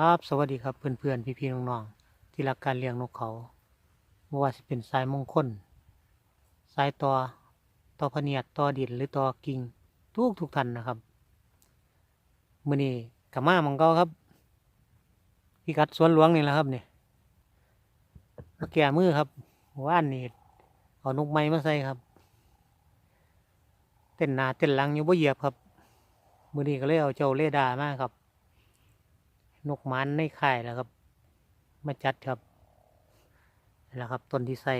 ครับสวัสดีครับเพื่อนๆพี่ๆน้องๆที่รักการเลี้ยงนกเขาไม่ว่าจะเป็นสายมงคลสายต่อต่อพเนียดตอดินหรือตอกิ่งทุกทุกท่านนะครับมือนี้กับมามังเกาครับพี่กัดสวนหลวงนี่แหละครับเนี่ยมาแก่มือครับว่านนี่เอานกไม้มาใส่ครับ เต้นหนาเต้นหลังอยู่บ่เหยียบครับมือนี้ก็เลยเอาเจ้าเลดามาครับ นกมันในข่แล้วครับ มาจัดครับนี่แหละครับต้นที่ใส่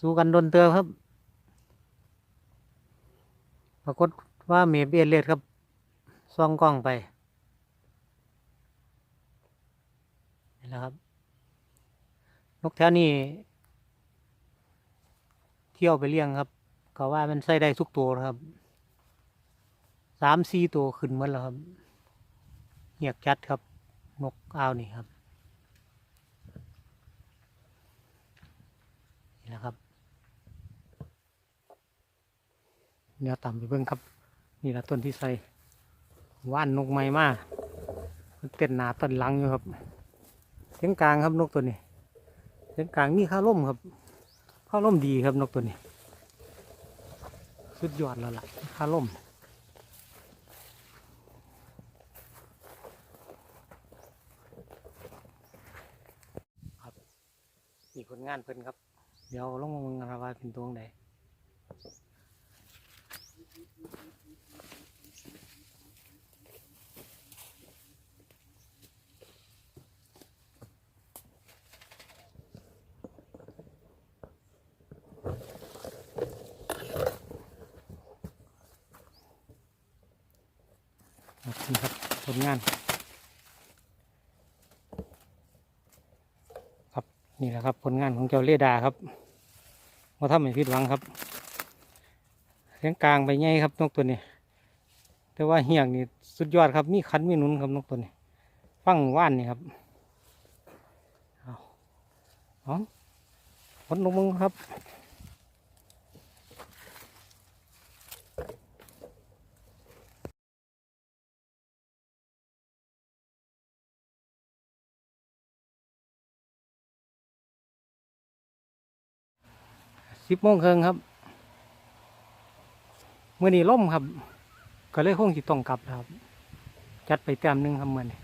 สู้กันโดนเตือครับ ปรากฏว่าเมเบียเลดครับซ่องกล้องไปนี่แหละครับ นกแถวนี้เที่ยวไปเลี้ยงครับก็ว่ามันใส่ได้ทุกตัวครับามสี่ตัวขึ้นหมดแล้วครับเหียกจัดครับนกอ้าวนี่ครับนี่แหละครับเดี๋ยต่ำไปเบิ่งครับ นี่ละต้นที่ใส่ว่านนกไม้มามันเต้นหนาต้นหลังอยู่ครับเสียงกลางครับนกตัวนี้เสียงกลางนี่ข้าล่มครับข้าล่มดีครับนกตัวนี้ สุดยอดแล้วล่ะข้าล่ม มี ผลงานเพิ่นครับ เดี๋ยวลงมาเมืองกันว่าเป็นตัวไหนครับนี่ครับผลงาน ครับ นี่แหละครับผลงานของเจ้าเลดาครับมาทำให้พิดหวังครับเสียงกลางไปไงครับนกตัวนี้ แต่ว่าเหียงนี่สุดยอดครับ มีคันมีนุนครับนกตัวนี้ ฟังว่านนี่ครับเอาเอาผลลงมึงครับ สิบโมงครึ่งครับเมื่อนี้ล่มครับ ก็เลยคงสิต้องกลับครับ จัดไปแต้มหนึ่งครับเมื่อนี้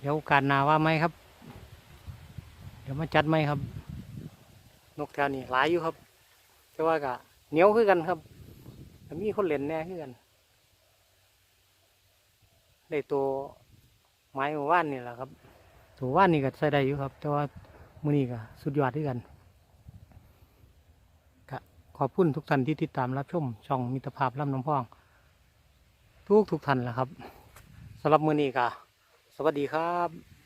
เดี๋ยวโอกาสหนาว่าไหมครับ เดี๋ยวมาจัดไหมครับ นกแถวนี้หลายอยู่ครับ แต่ว่าก็เหนียวคือกันครับมีคนเล่นแน่คือกันได้ตัวไม้ว่านนี่แหละครับ ตัวว่านนี่ก็ใส่ได้อยู่ครับ แต่ว่ามือนี้ก็สุดยอดด้วยกัน ขอบคุณทุกท่านที่ติดตามรับชมช่องมิตรภาพลำน้ำพอง ทุกทุกท่านแหละครับสำหรับมือนี้ก็สวัสดีครับ